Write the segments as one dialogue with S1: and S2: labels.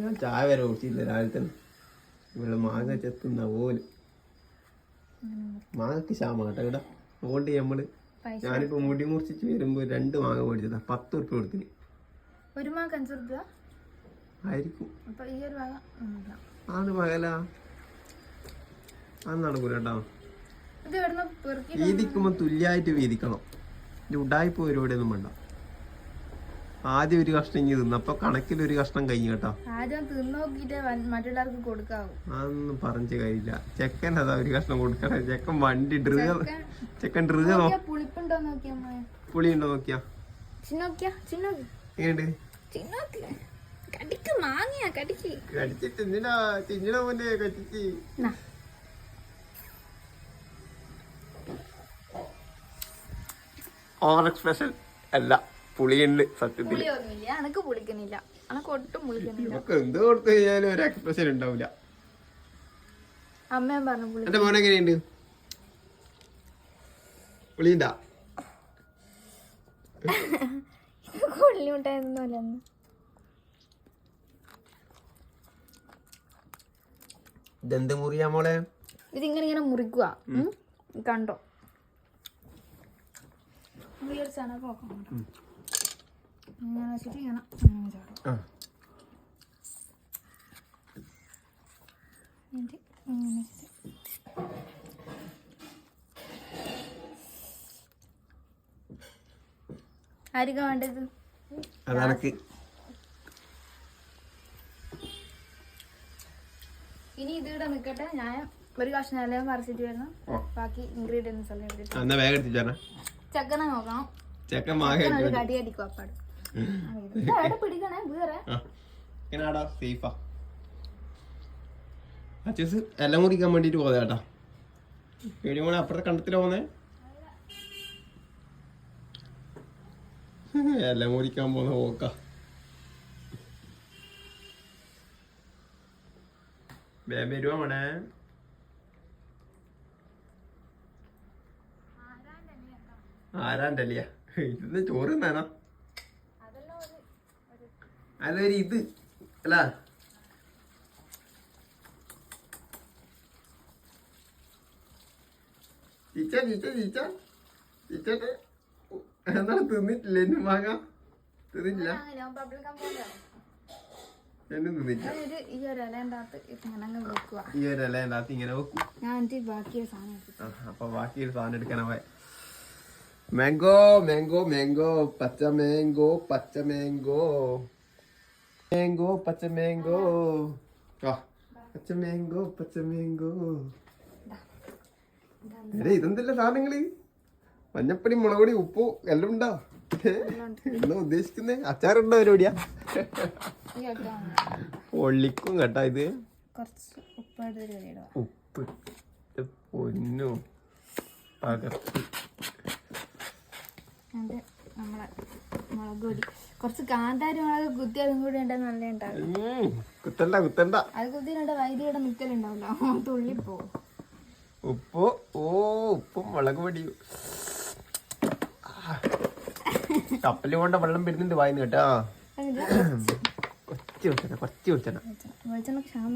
S1: ഞാൻ ചായ വരെ കുടിച്ചില്ല രാവിലെ തന്നെ ഇവിടെ മാങ്ങ ചെത്തുന്ന പോലെ മാങ്ങക്ക് ക്ഷാമ കേട്ടോ. ഇവിടെ അതുകൊണ്ട്
S2: നമ്മൾ
S1: ഞാനിപ്പോ മുടി മുറിച്ചിട്ട് വരുമ്പോ രണ്ട് മാങ്ങ മേടിച്ചതാ. പത്ത് ഉറുപ്പ്യ കൊടുത്തിന്.
S2: ഒരു മാങ്ങ അഞ്ചു റുപ്യ
S1: ആയിരിക്കും അത് നടക്കൂല കേട്ടോ.
S2: ഇത് ഇവിടുന്ന് പെറുക്കി
S1: വീതിക്കുമ്പോ തുല്യായിട്ട് വീതിക്കണം. ഉണ്ടായിപ്പോ ഉടായ്പ ഒന്നും വേണ്ട. ആദ്യം ഒരു കഷ്ണം ഇങ്ങി തിന്നു. അപ്പൊ കണക്കിൽ ഒരു കഷ്ണം കഴിഞ്ഞു കേട്ടോ.
S2: ആദ്യം തിന്നു മറ്റുള്ളവർക്ക് കൊടുക്കാവൂ.
S1: അതൊന്നും പറഞ്ഞ കാര്യമില്ല. ചെക്കൻ അതാ ഒരു കഷ്ണം കൊടുക്കണേ. ചെക്കൻ വണ്ടി ഡ്രിഗ ചെക്കൻ
S2: ഡ്രിഗ പുളിപ്പുണ്ടോ നോക്കിയാ
S1: പുളി ഉണ്ടോ നോക്കിയാ.
S2: ചിന്നോക്കിയാ ചിന്നോക്കി
S1: എങ്ങനെയുണ്ട്?
S2: ചിന്നോക്കി കടിക്ക് മാങ്ങിയാ കടിക്ക്.
S1: പോലെ കടിച്ച്. ഓവർ എക്സ്പ്രഷൻ അല്ല. പുളിയുണ്ട് സത്യത്തിൽ
S2: പുളിയൊന്നുമില്ല. അനക്ക് പുളിക്കുന്നില്ല എനക്ക് ഒട്ടും പുളിക്കുന്നില്ല
S1: നമുക്ക് എന്ത് കൊടുത്തു കഴിഞ്ഞാലും ഒരു എക്സ്പ്രഷൻ ഉണ്ടാവില്ല
S2: അമ്മയും പറഞ്ഞു പുളി
S1: എന്റെ മോൻ എങ്ങനെയുണ്ട്? പുളിയുണ്ടാ?
S2: അന്ന്.
S1: ഇതെന്ത് മുറിയാ മോളെ?
S2: ഇതിങ്ങനെ ഇങ്ങനെ മുറിക്കുക കണ്ടോ? വിചാരിച്ചാണ് പോക്കാം ഇങ്ങനെ വെച്ചിട്ട് ഇങ്ങനെ അങ്ങനെ ചാടും എന്നിട്ട് ഇങ്ങനെ വെച്ചിട്ട് ആർക്കാ വേണ്ടത്? ഇനി ഇത് ഇവിടെ നിൽക്കട്ടെ ഞാൻ ഒരു കഷ്ണം എല്ലാം പറിച്ചിട്ട് വരണം. ബാക്കി ഇൻഗ്രീഡിയൻസ് എല്ലാം ചക്കന നോക്കണം.
S1: ചെക്കൻ
S2: കടി അടിക്കും അപ്പാട്.
S1: എങ്ങനാടാ എല്ലാം കുടിക്കാൻ വേണ്ടിട്ട് പോകാം കേട്ടാ. പേടി മോനെ അപ്പുറത്തെ കണ്ടത്തിലാ പോന്നെ. എല്ലാം കുടിക്കാൻ പോന്ന പോക്ക. വേഗം ഇത് ചോറ് തിന്നാനോ? അതൊരു ഇത് അല്ല. ചീച്ച ചീച്ച ചീച്ച. ചീച്ചട്ട് എന്നാ തിന്നിട്ടില്ല? എന്നെ വാങ്ങ തിന്നിട്ടില്ല. എന്നെ തിന്നിട്ടില്ല.
S2: ഒരു ഈ ഒരു ഇലേന്റെ അകത്ത് ഇങ്ങനെ
S1: ഇല വെക്കും. അപ്പൊ ബാക്കി ഒരു സാധനം എടുക്കണ പോയ മാംഗോ മാംഗോ മാംഗോ പച്ച മാംഗോ പച്ച മാംഗോ മാംഗോ പച്ച മാംഗോ പച്ച മാംഗോ പച്ച മാംഗോ എടേ ഇതെന്തല്ല സാധനങ്ങൾ? മഞ്ഞപ്പൊടി മുളകൊടി ഉപ്പു എല്ലാം ഉണ്ടോ? എന്താ ഉദ്ദേശിക്കുന്നേ? അച്ചാറുണ്ടോ
S2: ഒക്കെ
S1: പൊള്ളിക്കും കേട്ടാ ഇത്. ഉപ്പ് പൊന്നു.
S2: എന്നിട്ട് നമ്മളെ മുളക് പൊടി. കുറച്ച് കാന്താരി മുളക് കുത്തി അതും കൂടി ഉണ്ടെങ്കിൽ നല്ല ഉണ്ടാവും
S1: കുത്തണ്ട കുത്തണ്ട.
S2: അത് കുത്തിയിട്ട് വൈദ്യയുടെ നിൽക്കലുണ്ടാവില്ല തുള്ളിപ്പോ.
S1: ഉപ്പ് ഓ ഉപ്പും മുളക് പൊടിയും. കപ്പൽ കൊണ്ട വെള്ളം വരുന്നുണ്ട് വായിന്ന് കേട്ടാ. കൊച്ചു വെച്ചന കൊച്ചി വെച്ചന
S2: വെളിച്ചെണ്ണ ക്ഷാമ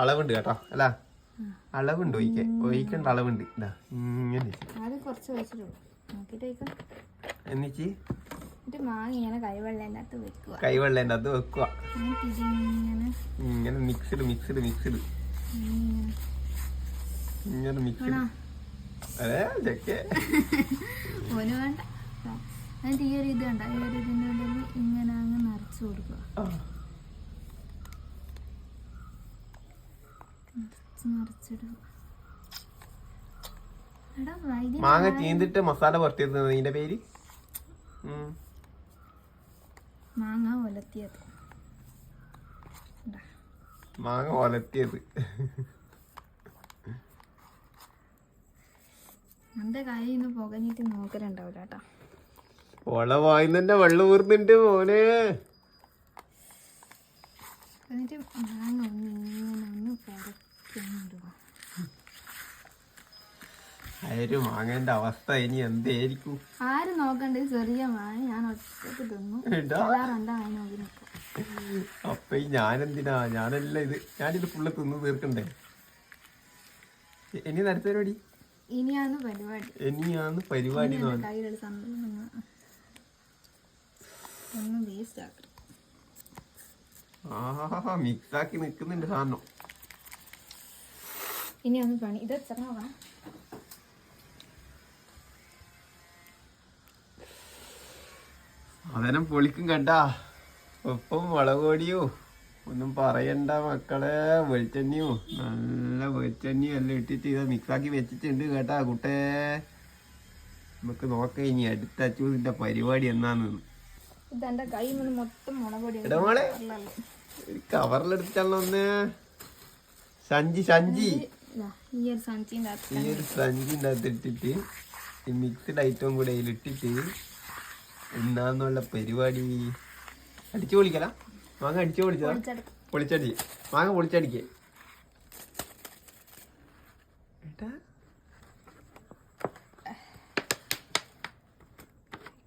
S1: അളവുണ്ട് കേട്ടോ അല്ല? അളവുണ്ട് ഒഴിക്കാൻ. ഒഴിക്കേണ്ട അളവുണ്ട്. ഇതാ ഇങ്ങനെ എന്നിച്ച്? കൈവെള്ളേന്റെ അത് വെക്കുക. ഇങ്ങനെ മിക്സിഡ് മിക്സിഡ് മിക്സിഡ്
S2: ഇങ്ങനെ
S1: മിക്സിഡ് അതെ ചെക്കേ
S2: ഓന് വേണ്ട. ആ. എന്നിട്ട് ഈ ഒരു ഇത് കണ്ട? ഈ ഒരു ഇതിന്റെ ഉള്ളിൽ ഇങ്ങനെ അങ്ങ് നിറച്ച് കൊടുക്കുക.
S1: മാങ്ങ ചീന്തിട്ട് മസാല പുറത്തിരുന്നത് ഇതിന്റെ പേര്?
S2: മാങ്ങ ഒലത്തിയത്.
S1: മാങ്ങ ഒലത്തിയത്.
S2: എന്റെ കയ്യിൽ ഇന്ന് പുകഞ്ഞിട്ട് നോക്കലുണ്ടാവില്ല കേട്ടോ.
S1: ഒള വായിന്നെ വെള്ളം ഊർന്നിട്ട് മോനെ.
S2: എന്നിട്ട് മാങ്ങ ഒന്ന് ഇങ്ങനെ ഒന്ന് പുറത്തിടുക
S1: അയൊരു മാങ്ങേന്റെ അവസ്ഥ ഇനി എന്തായിരിക്കും
S2: ആരും നോക്കണ്ട? ചെറിയ മാങ്ങ ഞാൻ ഒറ്റയ്ക്ക് തിന്നു.
S1: അപ്പൊ ഈ ഞാനെന്തിനാ? ഞാനല്ല ഇത്. ഞാനിത് ഫുള്ള് തിന്ന് തീർക്കണ്ടേ? ഇനി നടത്ത പരിപാടി?
S2: ഇനിയാണ് പരിപാടി.
S1: ഇനിയാണ് പരിപാടി മിക്സാക്കി നിക്കുന്നുണ്ട് സാധനം.
S2: ഇനിയാണ് പണി. ഇത് എത്ര നോക്കണം
S1: സാധനം പൊളിക്കും കണ്ടാ. ഒപ്പം മുളകൊടിയോ ഒന്നും പറയണ്ട മക്കളെ. വെളിച്ചെണ്ണയോ നല്ല വെളിച്ചെണ്ണിയോ എല്ലാം ഇട്ടിട്ട് ഇത് മിക്സാക്കി വെച്ചിട്ടുണ്ട് കേട്ടാ കുട്ടേ. നമുക്ക് നോക്കാം ഇനി അടുത്ത അച്ചൂതിന്റെ പരിപാടി എന്നാന്ന്. കവറിലെടുത്തല്ലോ ഒന്ന് സഞ്ചി. സഞ്ചി.
S2: ഈ ഒരു സഞ്ചിന്റെ
S1: ഈ ഒരു സഞ്ചിന്റെ അകത്ത് ഇട്ടിട്ട് ഈ മിക്സ്ഡ് ഐറ്റവും കൂടെ അതിലിട്ടിട്ട് എന്നാന്നുള്ള പരിപാടി. അടിച്ചു പൊളിക്കല? മാങ്ങ അടിച്ചു പൊളിച്ചതാ? പൊളിച്ചടി. മാങ്ങ പൊളിച്ചടിക്കേ.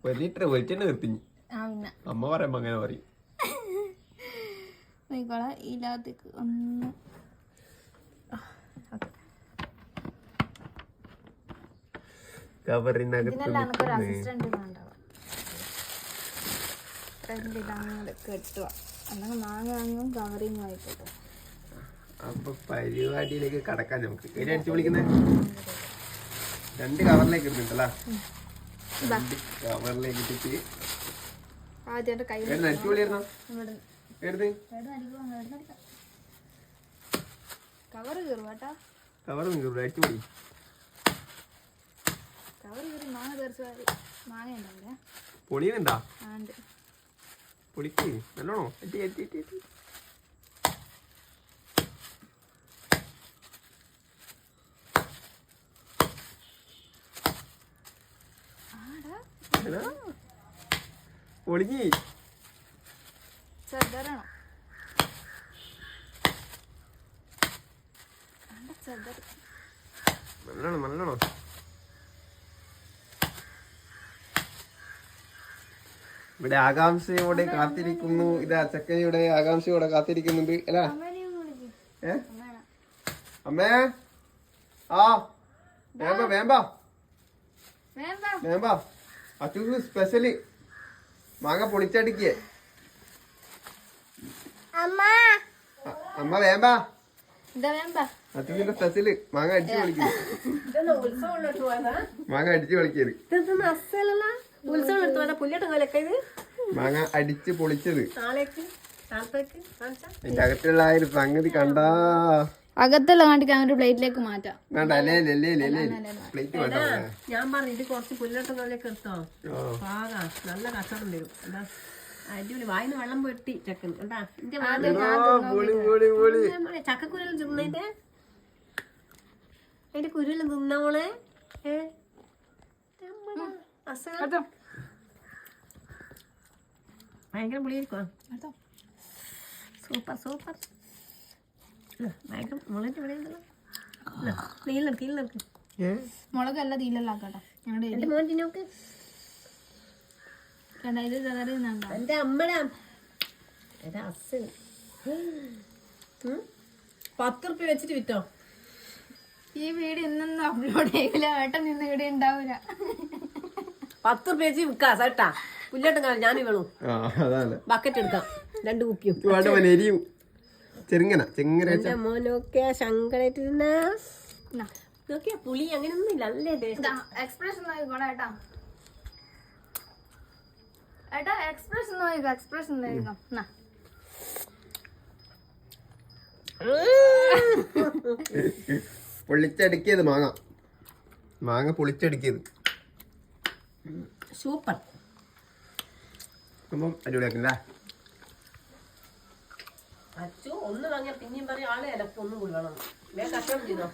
S1: ഒരു ലിറ്റർ വെളിച്ചെണ്ണ നിർത്തിഞ്ഞു അമ്മ പറയുമ്പോ അങ്ങനെ പറയും.
S2: ഇതിനകത്തേക്ക് ഒന്ന്
S1: കവറിനകത്ത്
S2: കെട്ടുക അല്ലെങ്കിൽ മാങ്ങ വാങ്ങും കവറിങ്ങും ആയിക്കോട്ടെ.
S1: അപ്പൊ പരിപാടിയിലേക്ക് കടക്കാൻ നമുക്ക്. എടി അടിച്ചു വിളിക്കുന്നേ? രണ്ട് കവറിലേക്ക് ഇടുന്നുണ്ടല്ലോ. രണ്ട് കവറിലേക്ക് ഇട്ടിട്ട് അടിച്ചു വിളിയിരുന്നോ എടുത്ത്
S2: കവർ കയറും
S1: കവർ നിങ്ങൾക്ക് അടിച്ചു വിളി.
S2: കവർ കയറി മാങ്ങ തെറിച്ച് മാങ്ങ ഉണ്ടാവില്ലേ
S1: പൊളിയുന്നുണ്ടാ?
S2: ആണ്ട്
S1: പൊളിക്ക്. നല്ലോണോ. അടി അടി
S2: ആടാ.
S1: എടാ, പൊളിഞ്ഞി.
S2: ചെറുതരണം ചെറുതര
S1: നല്ലോണം നല്ലോണം. ഇവിടെ ആകാംക്ഷയോടെ കാത്തിരിക്കുന്നു. ഇതാ ചക്കയുടെ ആകാംക്ഷയോടെ കാത്തിരിക്കുന്നുണ്ട്. അല്ല. ഏ? അമ്മേ. ആ. വേമ്പ വേമ്പ. വേമ്പ. അച്ഛന് സ്പെഷ്യൽ മാങ്ങ പൊളിച്ചടിക്കേ
S2: അമ്മ.
S1: വേമ്പ. അച്ഛന്റെ സ്പെഷ്യൽ മാങ്ങ അടിച്ചു കളിക്കുന്നു മാങ്ങ അടിച്ചു പൊളിക്കൽ.
S3: ഉത്സവം എടുത്തു വന്ന പുല്ലിട്ട് കൊലക്ക ഇത്?
S1: മാങ്ങ അടിച്ച് പൊളിച്ചത്. അകത്തുള്ള ആ ഒരു സംഗതി കണ്ടാ.
S2: അകത്തുള്ള കാണിക്കാൻ ഒരു പ്ലേറ്റിലേക്ക് മാറ്റാം.
S1: വേണ്ട അല്ലേ അല്ലേ അല്ലേ പ്ലേറ്റ് വേണ്ട
S3: ഞാൻ പറഞ്ഞു ഇത് കുറച്ച് പുല്ലിട്ട് പോലെ എടുത്തോ? പാകാ നല്ല കച്ചവടം വരും. എന്താ അടിപൊളി. വായിന്ന് വെള്ളം പൊട്ടി ചക്കൻ എന്താ എന്റെ തിന്നതിന്റെ അതിന്റെ കുരുവിലും തിന്നോളെ ഏഹ് ഭയങ്കര പുളിയായിരിക്കും സൂപ്പർ സൂപ്പർ. ഭയങ്കര മുളക് ഇവിടെ തീലെടുക്ക് തീലെടുക്ക്?
S2: മുളകല്ല തീലല്ലാക്കട്ടെ ഞങ്ങളുടെ
S3: എന്റെ മോൻ നോക്ക്.
S2: ഇത് ചെറുതാ
S3: എന്റെ അമ്മടെ അസ് പത്ത് റുപ്യ വെച്ചിട്ട് വിറ്റോ?
S2: ഈ വീട് ഇന്നൊന്നും അപ്ലോഡ് ചെയ്യില്ല ഏട്ടൻ ഇന്ന് ഇവിടെ ഉണ്ടാവില്ല
S3: പത്ത് പേജ് വിൽക്കാം പുല്ലട്ടും കാണാൻ കാലം ഞാൻ വേണു
S1: അതാണ്.
S3: ബക്കറ്റ് എടുക്കാം. രണ്ട് കുപ്പിയും.
S1: ചെറുങ്ങന ചെങ്ങന
S3: മോനൊക്കെ ശങ്കരായിട്ട് തിന്നാ
S2: എന്നാ.
S3: നോക്കിയാ പുളി അങ്ങനെയൊന്നും ഇല്ല.
S2: അല്ലേ എക്സ്പ്രഷൻ നോക്കിക്കോളെ ഏട്ടാ. ഏട്ടാ എക്സ്പ്രഷൻ നോക്കിക്കോ
S1: പൊളിച്ചടുക്കിയത് മാങ്ങ. മാങ്ങ പൊളിച്ചടുക്കിയത്.
S3: സൂപ്പർ.
S1: അപ്പം അടിപൊളിയാക്കില്ലേ?
S3: അച്ചു ഒന്ന് വാങ്ങിയാ പിന്നെയും പറയും ആളെ ഇലക്ക് ഒന്നും കൂടി വേണം വേ കച്ചവടം ചെയ്തോ?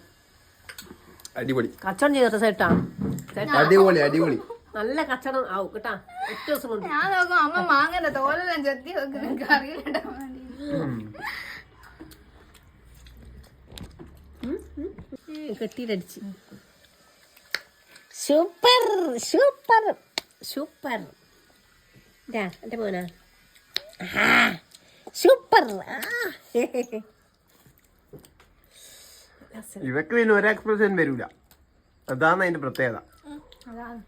S1: അടിപൊളി.
S3: കച്ചവടം ചെയ്തോ സേട്ടാ?
S1: അടിപൊളി അടിപൊളി.
S3: നല്ല കച്ചവടം ആവും കേട്ടാ. എട്ട് ദിവസം കൊണ്ട്.
S2: ഞാൻ നോക്കും അമ്മ മാങ്ങന്റെ തോലെല്ലാം ചെത്തി വെക്കുന്ന അറിയില്ല
S3: കെട്ടിയിലടിച്ച്. Super super super. ഇതാ എന്റെ മോനാ. ആ, സൂപ്പർ.
S1: ഇവക്ക് പിന്നെ ഒരു എക്സ്പ്രഷൻ വരൂല. അതാണ് അതിന്റെ പ്രത്യേകത.
S2: അതാണ്.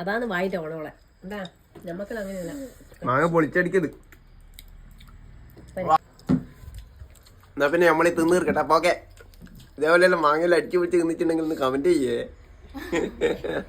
S3: അതാണ് വായിന്റെ ഓണോളെ എന്താ നമ്മക്കത് അങ്ങനെയല്ല.
S1: മാങ്ങ പൊളിച്ചടിക്കത് എന്നാ പിന്നെ നമ്മളീ തിന്ന് തീർക്കട്ടെ. അപ്പൊ ഓക്കെ. ഇതേപോലെ മാങ്ങയിൽ അടിച്ചു പിടിച്ച് തിന്നിട്ടുണ്ടെങ്കിൽ ഒന്ന് കമന്റ് ചെയ്യേ. 嘿嘿嘿